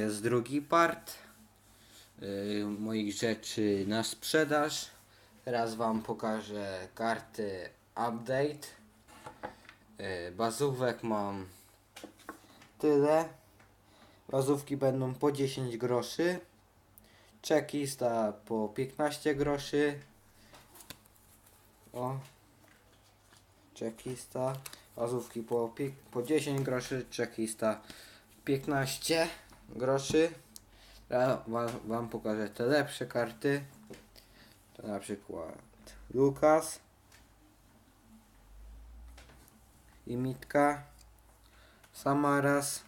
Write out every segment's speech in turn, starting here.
Jest drugi part y, moich rzeczy na sprzedaż. Teraz Wam pokażę karty update. Y, bazówek mam tyle. Bazówki będą po 10 groszy. Czekista po 15 groszy. O. Czekista. Bazówki po, po 10 groszy. Czekista 15 groszy. Ja wam, wam pokażę te lepsze karty. To na przykład Lukas i Mitka. Samaras.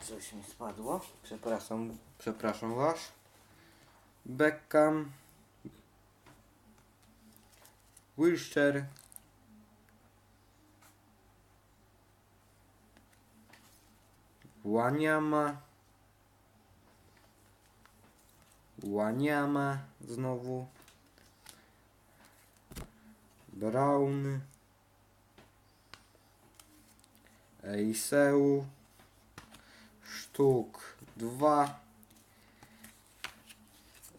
Coś mi spadło. Przepraszam, przepraszam was. Beckham. Wilshire. Łaniama. Łaniama znowu. Brown. Eiseu. Sztuk 2.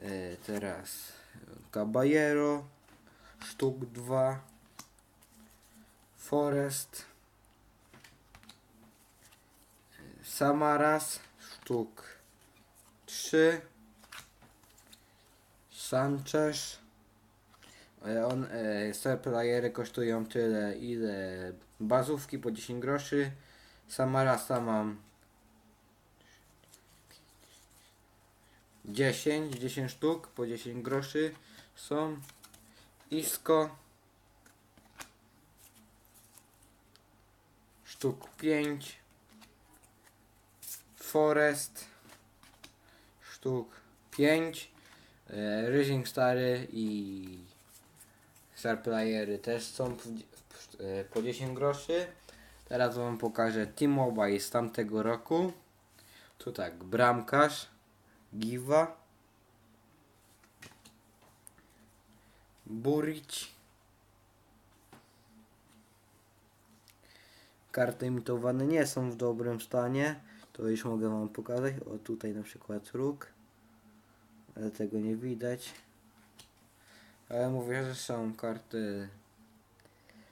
E, teraz Caballero. Sztuk 2. Forest. Samaras. Sztuk 3. Sanchez. On, e, playery kosztują tyle, ile bazówki po 10 groszy. Samarasa mam 10, 10 sztuk po 10 groszy są. Isko sztuk 5. Forest sztuk 5. E, Ryzing stary i Star Playery też są e, po 10 groszy. Teraz wam pokażę T-Mobile z tamtego roku. Tu tak, bramkarz, Giwa, Burić. Karty imitowane nie są w dobrym stanie. To już mogę wam pokazać. O tutaj na przykład róg. Ale tego nie widać. Ale mówię, że są karty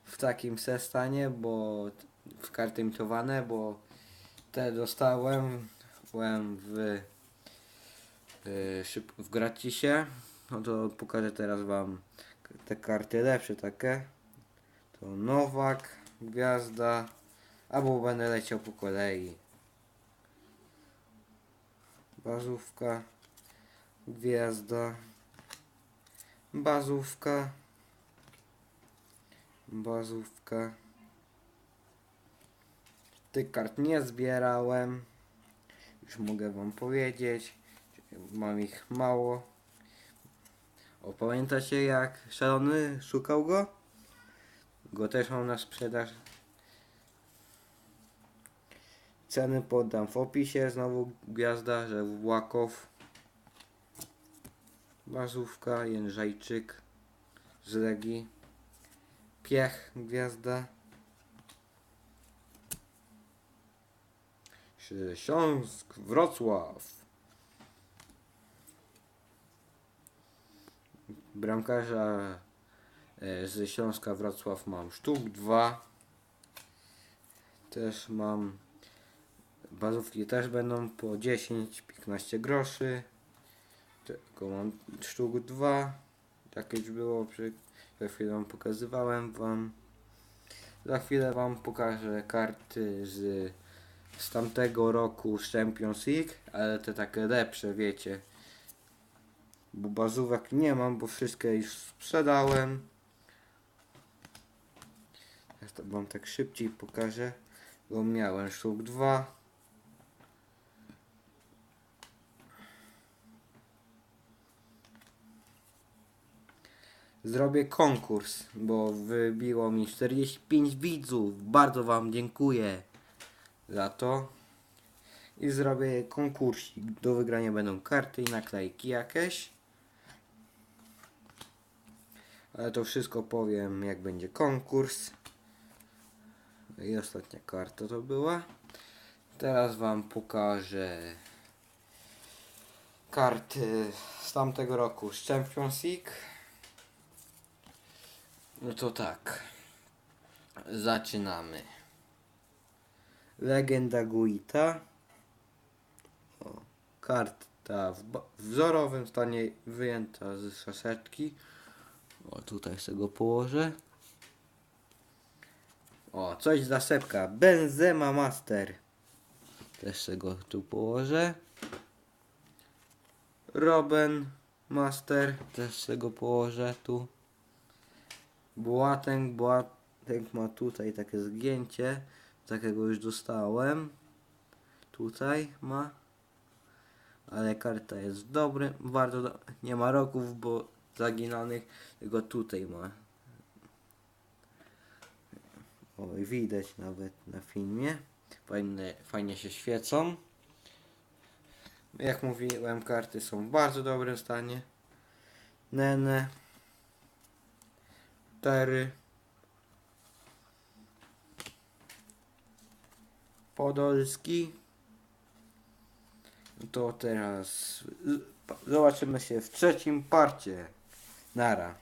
w takim stanie, bo w karty imitowane, bo te dostałem byłem w, y, w gratisie. No to pokażę teraz wam te karty lepsze takie. To Nowak, Gwiazda, albo będę leciał po kolei. Bazówka, Gwiazda, Bazówka, Bazówka. Tych kart nie zbierałem. Już mogę wam powiedzieć. Mam ich mało. O, pamiętacie jak szalony szukał go? Go też mam na sprzedaż. Ceny podam w opisie. Znowu gwiazda, że Włakow. Bazówka, Jędrzejczyk z Legii. Piech, gwiazda. Śląsk, Wrocław. Bramkarza ze Śląska Wrocław mam sztuk 2. Też mam bazówki też będą po 10-15 groszy. Tylko mam sztuk 2. Tak już było przy przed chwilą pokazywałem wam. Za chwilę wam pokażę karty z, z tamtego roku z Champions League, ale te takie lepsze, wiecie. Bo bazówek nie mam, bo wszystkie już sprzedałem. Ja to wam tak szybciej pokażę. Bo miałem sztuk 2. Zrobię konkurs, bo wybiło mi 45 widzów. Bardzo Wam dziękuję za to. I zrobię konkursik. Do wygrania będą karty i naklejki jakieś. Ale to wszystko powiem jak będzie konkurs. I ostatnia karta to była. Teraz wam pokażę karty z tamtego roku z Champions League. No to tak. Zaczynamy. Legenda Guita. O, karta w wzorowym stanie wyjęta z szaszetki. O, tutaj sobie go położę. O, coś dla Sepka. Benzema Master. Też sobie go tu położę. Robin Master. Też sobie go położę tu. Boateng, Boateng ma tutaj takie zgięcie. Takiego już dostałem. Tutaj ma. Ale karta jest dobry. Do... Nie ma roków, bo zaginanych. Tylko tutaj ma. Oj, widać nawet na filmie. Fajne, fajnie się świecą. Jak mówiłem, karty są w bardzo dobrym stanie. Nene. Tery. Podolski. To teraz pa- zobaczymy się w trzecim parcie. Nara.